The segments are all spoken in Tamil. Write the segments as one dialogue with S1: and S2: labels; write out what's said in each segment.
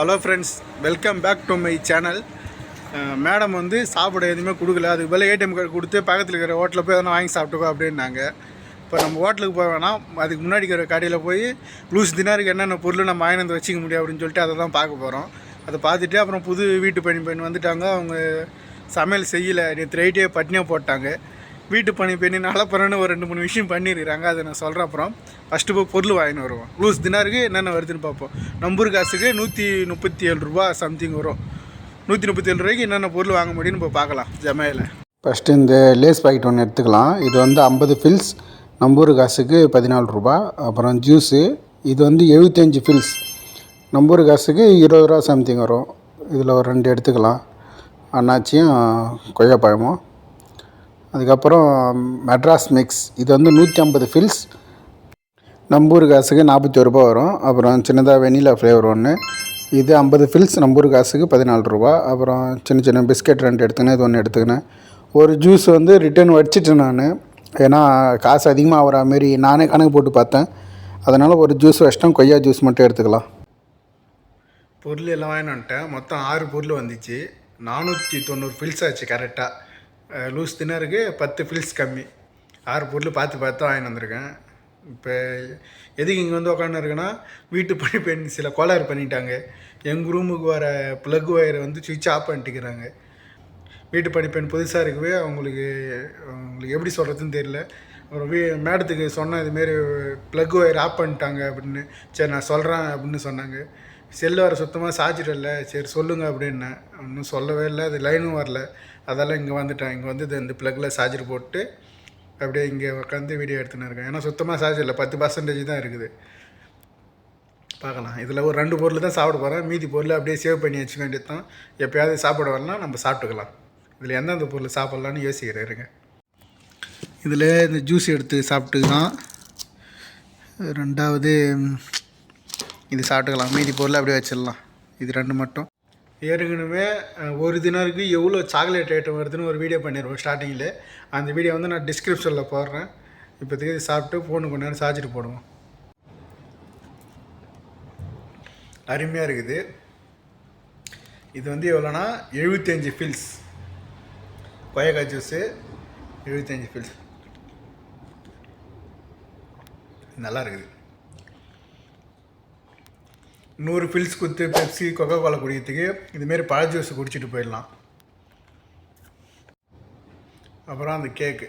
S1: Hello friends welcome back to my channel madam வந்து சாப்பிட எதுவுமே கொடுக்கல. அதுக்கு பதில் ஏடிஎம் கார்டு கொடுத்து பக்கத்தில் இருக்கிற ஹோட்டலில் போய் எதனா வாங்கி சாப்பிட்டுக்கோ அப்படின்னாங்க. இப்போ நம்ம ஹோட்டலுக்கு போக வேணாம். அதுக்கு முன்னாடி இருக்கிற கடையில் போய் லூஸ் தினாருக்கு என்னென்ன பொருள் நம்ம வாங்கினது வந்து வச்சுக்க முடியும் அப்படின்னு சொல்லிட்டு அதை தான் பார்க்க போகிறோம் அதை பார்த்துட்டு அப்புறம் புது வீட்டு பணி பெண் வந்துட்டாங்க. அவங்க சமையல் செய்யலை. நேற்று ரைட்டே பட்னியாக போட்டாங்க. வீட்டு பணி பெண்ணு நலப்பறன்னு ஒரு ரெண்டு மூணு விஷயம் பண்ணியிருக்கிறாங்க அதை நான் சொல்கிறேன் அப்புறம். ஃபஸ்ட்டு போய் பொருள் வாங்கின்னு வருவோம். லூஸ் தினாருக்கு என்னென்ன வருதுன்னு பார்ப்போம். நம்பூர் காசுக்கு நூற்றி முப்பத்தி ஏழு ரூபா சம்திங் வரும். நூற்றி முப்பத்தி ஏழு ரூபாய்க்கு என்னென்ன பொருள் வாங்க முடியும்னு இப்போ பார்க்கலாம். ஜமையில்.
S2: ஃபஸ்ட்டு இந்த லேஸ் பாக்கெட் ஒன்று எடுத்துக்கலாம். இது வந்து ஐம்பது ஃபில்ஸ் நம்பூர் காசுக்கு பதினாலு ரூபா. அப்புறம் ஜூஸு இது வந்து எழுபத்தஞ்சி ஃபில்ஸ் நம்பூர் காசுக்கு இருபது ரூபா சம்திங் வரும். இதில் ஒரு ரெண்டு எடுத்துக்கலாம். அண்ணாச்சியும் கொய்யாப்பழமும். அதுக்கப்புறம் மெட்ராஸ் மிக்ஸ் இது வந்து நூற்றி ஐம்பது ஃபில்ஸ் நம்பூர் காசுக்கு நாற்பத்தி ஒரு ரூபா வரும். அப்புறம் சின்னதாக வெனிலா ஃப்ளேவர் ஒன்று இது ஐம்பது ஃபில்ஸ் நம்பூர் காசுக்கு பதினாலு ரூபா. அப்புறம் சின்ன சின்ன பிஸ்கட் ரெண்டு எடுத்துக்கினேன் இது ஒன்று எடுத்துக்கினேன். ஒரு ஜூஸ் வந்து ரிட்டர்ன் வடிச்சிட்டேன் நான். ஏன்னா காசு அதிகமாக ஆகிற மாரி நானே கணக்கு போட்டு பார்த்தேன். அதனால் ஒரு ஜூஸ் வச்சிட்டோம் கொய்யா ஜூஸ் மட்டும் எடுத்துக்கலாம்.
S1: பொருள் எல்லாம் வாங்கினுட்டேன் மொத்தம் ஆறு பொருள் வந்துச்சு. நானூற்றி தொண்ணூறு ஃபில்ஸ் ஆச்சு கரெக்டாக லூஸ் தின்னருக்கு பத்து ஃபில்ஸ் கம்மி. ஆறு பொருள் பார்த்து பார்த்து வாங்கிட்டு வந்திருக்கேன். இப்போ எதுக்கு இங்கே வந்து உக்காந்துருக்குன்னா வீட்டு பணி பெண் சில கோளாறு பண்ணிட்டாங்க. எங்கள் ரூமுக்கு வர ப்ளக் ஒயரை வந்து சுவிட்ச் ஆஃப் பண்ணிட்டுக்கிறாங்க. வீட்டு படிப்பெண் புதுசாக இருக்கவே அவங்களுக்கு அவங்களுக்கு எப்படி சொல்கிறதுன்னு தெரியல. அப்புறம் வீ மேடத்துக்கு சொன்னேன் இதுமாரி ப்ளக் ஒயர் ஆஃப் பண்ணிட்டாங்க அப்படின்னு. சரி நான் சொல்கிறேன் அப்படின்னு சொன்னாங்க. செல்லு வர சுத்தமாக சார்ஜர் இல்லை சரி சொல்லுங்கள் அப்படின்னேன். ஒன்றும் சொல்லவே இல்லை. அது லைனும் வரல. அதெல்லாம் இங்கே வந்துட்டேன். இங்கே வந்து இது இந்த ப்ளக்கில் சார்ஜர் போட்டு அப்படியே இங்கே உட்காந்து வீடியோ எடுத்துன்னு இருக்கேன். ஏன்னா சுத்தமாக சார்ஜ் இல்லை. பத்து பர்சன்டேஜ் தான் இருக்குது. பார்க்கலாம். இதில் ஒரு ரெண்டு பொருள் தான் சாப்பிட போகிறேன் மீதி பொருள் அப்படியே சேவ் பண்ணி வச்சுக்க வேண்டியது தான் எப்போயாவது சாப்பிட வரலாம் நம்ம சாப்பிட்டுக்கலாம். இதில் எந்தெந்த பொருள் சாப்பிட்லான்னு யோசிக்கிறேன் இருங்க. இதில் இந்த ஜூஸ் எடுத்து சாப்பிட்டுக்கலாம். ரெண்டாவது இது சாப்பிட்டுக்கலாம். மீதி பொருள் அப்படியே வச்சிடலாம். இது ரெண்டு மட்டும். ஏற்கனவே ஒரு தினருக்கு எவ்வளோ சாக்லேட் ஐட்டம் வருதுன்னு ஒரு வீடியோ பண்ணிடுவோம் ஸ்டார்டிங்கில் அந்த வீடியோ வந்து நான் டிஸ்கிரிப்ஷனில் போடுறேன். இப்போதைக்கு இது சாப்பிட்டு ஃபோனு கொஞ்ச நேரம் சார்ஜிட்டு போடுவோம். அருமையாக இருக்குது. இது வந்து எவ்வளோனா எழுபத்தஞ்சி ஃபில்ஸ் கொயக்காய் ஜூஸு எழுபத்தஞ்சி ஃபில்ஸ் நல்லா இருக்குது. நூறு ஃபில்ஸ் குத்து பெப்சி கொக்கோ கோலா குடிக்கிறதுக்கு இதுமாரி பழ ஜூஸ் குடிச்சிட்டு போயிடலாம். அப்புறம் அந்த கேக்கு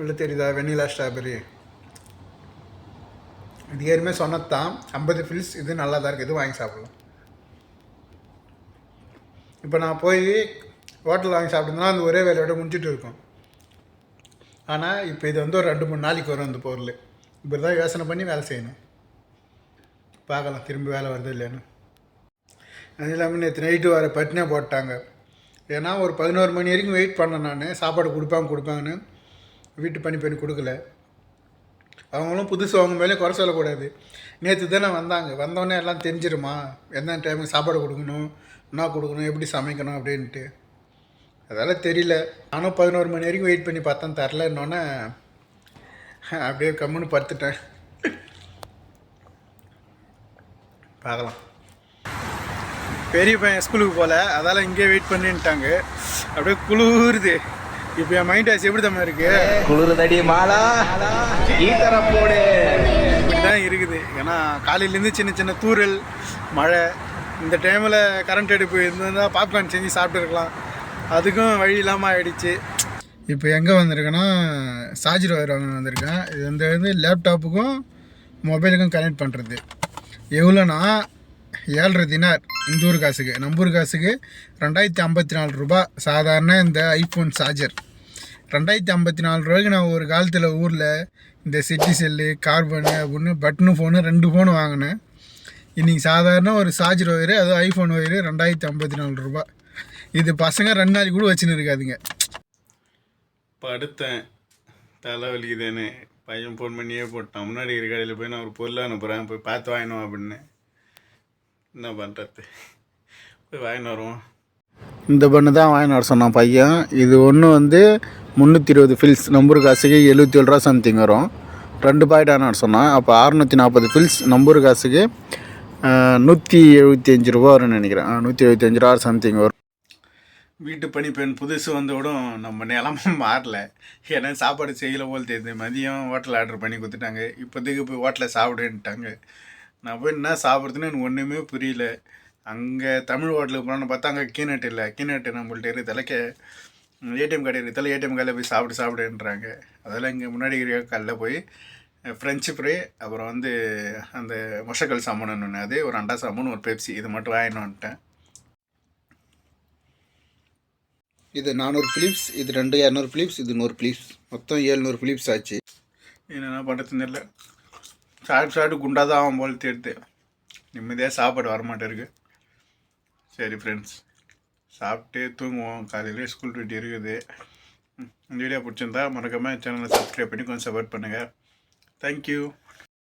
S1: உள்ள தெரியுதா? வெண்ணிலா ஸ்ட்ராபெரி இது ஏற்கனவே சொன்னது தான் ஐம்பது ஃபில்ஸ் இது நல்லா தான் இருக்குது இது வாங்கி சாப்பிடலாம். இப்போ நான் போய் ஹோட்டலில் வாங்கி சாப்பிட்டோம்னா அந்த ஒரே வேலையோட முடிஞ்சிட்டு இருக்கும். ஆனால் இப்போ இது வந்து ஒரு ரெண்டு மூணு நாளைக்கு வரும் அந்த பொருள். இப்படி தான் யோசனை பண்ணி வேலை செய்யணும். பார்க்கலாம் திரும்ப வேலை வருது இல்லைன்னு அது இல்லாமல் நேற்று நைட்டு வர பட்டினியாக போட்டாங்க. ஏன்னா ஒரு பதினோரு மணி வரைக்கும் வெயிட் பண்ணேன் நான். சாப்பாடு கொடுப்பாங்க கொடுப்பாங்கன்னு. வீட்டு பணி பண்ணி கொடுக்கல. அவங்களும் புதுசு அவங்க மேலே குறை சொல்லக்கூடாது. நேற்று தானே வந்தாங்க. வந்தோடனே எல்லாம் தெரிஞ்சிருமா? எந்த டைமுக்கு சாப்பாடு கொடுக்கணும்? என்ன கொடுக்கணும்? எப்படி சமைக்கணும்? அப்படின்ட்டு. அதெல்லாம் தெரியல. நானும் பதினோரு மணி வரைக்கும் வெயிட் பண்ணி பார்த்தேன். தரலன்னொன்னே அப்படியே கம்முன்னு படுத்துட்டேன். பார்க்கலாம். பெரிய பையன் ஸ்கூலுக்கு போகல. அதால் இங்கே வெயிட் பண்ணிட்டாங்க. அப்படியே குளிருது. இப்போ என் மைண்ட் வாஷ் எப்படி தான் இருக்கு?
S3: குளிர்தடி மாலா. போடு.
S1: இப்படி தான் இருக்குது. ஏன்னா காலையிலேருந்து சின்ன சின்ன தூறல் மழை இந்த டைமில் கரண்ட் அடுப்பு இருந்திருந்தால் பாப்கார்ன் செஞ்சு சாப்பிட்டுருக்கலாம். அதுக்கும் வழி இல்லாமல் ஆயிடுச்சு. இப்போ எங்கே வந்திருக்கேன்னா சார்ஜர் ஒயர் வாங்க வந்திருக்கேன். இது வந்து வந்து லேப்டாப்புக்கும் மொபைலுக்கும் கனெக்ட் பண்ணுறது எவ்வளோனா ஏழரை தினார் இந்த ஊர் காசுக்கு. நம்பூர் ஊர் காசுக்கு ரெண்டாயிரத்தி ஐம்பத்தி நாலு ரூபா சாதாரண இந்த ஐஃபோன் சார்ஜர் ரெண்டாயிரத்தி ஐம்பத்தி நாலு ரூபாய்க்கு நான் ஒரு காலத்தில் ஊரில் இந்த சிட்டி செல்லு கார்பனு அப்படின்னு பட்டனு ஃபோனு ரெண்டு ஃபோனு வாங்கினேன். இன்றைக்கி சாதாரண ஒரு சார்ஜர் ஒயரு அதுவும் ஐஃபோன் ஒயரு ரெண்டாயிரத்தி ஐம்பத்தி நாலு ரூபா இது பசங்க ரெண்டு நாளைக்கு கூட வச்சுன்னு இருக்காதுங்க. படுத்தேன். தலை வலிக்குதுன்னு. பையன் ஃபோன் பண்ணியே போட்டான். முன்னாடி இருக்கிற கடையில் போய் நான் ஒரு பொருள் அனுப்புகிறேன் போய் பார்த்து வாங்கினோம் அப்படின்னு. என்ன பண்ணுறது போய் வாங்கின்னு வருவோம். இந்த பண்ணு தான் வாங்கின்னு வர சொன்னான் பையன். இது ஒன்று வந்து முந்நூற்றி இருபது ஃபில்ஸ் நம்பர் காசுக்கு எழுபத்தி ஏழு ரூபா சம்திங் வரும்.
S2: ரெண்டு பாக்கெட்டான சொன்னான். அப்போ அறுநூற்றி நாற்பது ஃபில்ஸ் நம்பரு காசுக்கு நூற்றி எழுபத்தி அஞ்சு ரூபா வரும்னு நினைக்கிறேன். நூற்றி எழுபத்தி அஞ்சு ரூபா சம்திங் வரும்.
S1: வீட்டு பணிப்பெண் புதுசு வந்து நம்ம நிலமும் மாறல. ஏன்னா சாப்பாடு செய்யல போல் தெரியுது. மதியம் ஹோட்டல் ஆர்டர் பண்ணி கொடுத்துட்டாங்க. இப்போதைக்கு போய் ஹோட்டலில் சாப்பிடுன்ட்டாங்க. நான் போய் என்ன சாப்பிட்றதுன்னு எனக்கு ஒன்றுமே புரியல. அங்கே தமிழ் ஹோட்டலுக்கு போனோன்னு பார்த்தா அங்கே கீநட்டு இல்லை. கீநட்டு நம்மள்ட்ட இருக்கு. ஏடிஎம் கடை இருக்கு. ஏடிஎம் கடையில் போய் சாப்பிட்டு சாப்பிடுன்றாங்க. அதெல்லாம் இங்கே முன்னாடி இருக்கிற கல்லில் போய் ஃப்ரெஞ்சு ஃப்ரை அப்புறம் வந்து அந்த மொஷக்கல் சாமான் ஒன்று அது ஒரு அண்டா சாமான் ஒரு பெப்சி இது மட்டும் வாங்கினோன்ட்டேன் வந்துட்டேன்
S2: இது நானூறு ஃபிலிப்ஸ் இது ரெண்டு இரநூறு ஃபிலிப்ஸ் இது நூறு ஃபிலிப்ஸ் மொத்தம் ஏழ்நூறு ஃபிலிப்ஸ் ஆச்சு.
S1: என்னென்ன பண்ணுறதுன்னு தெரியல. சாப்பிட்டு சாப்பிட்டு குண்டாக தான் ஆகும் போல் தெரியுது நிம்மதியாக சாப்பாடு வரமாட்டேருக்கு. சரி ஃப்ரெண்ட்ஸ் சாப்பிட்டு தூங்குவோம். காலையில் ஸ்கூல் டியூட்டி இருக்குது. இந்த வீடியோ பிடிச்சிருந்தா மறக்காமல் சேனலை சப்ஸ்கிரைப் பண்ணி கொஞ்சம் சப்போர்ட் பண்ணுங்கள் தேங்க்யூ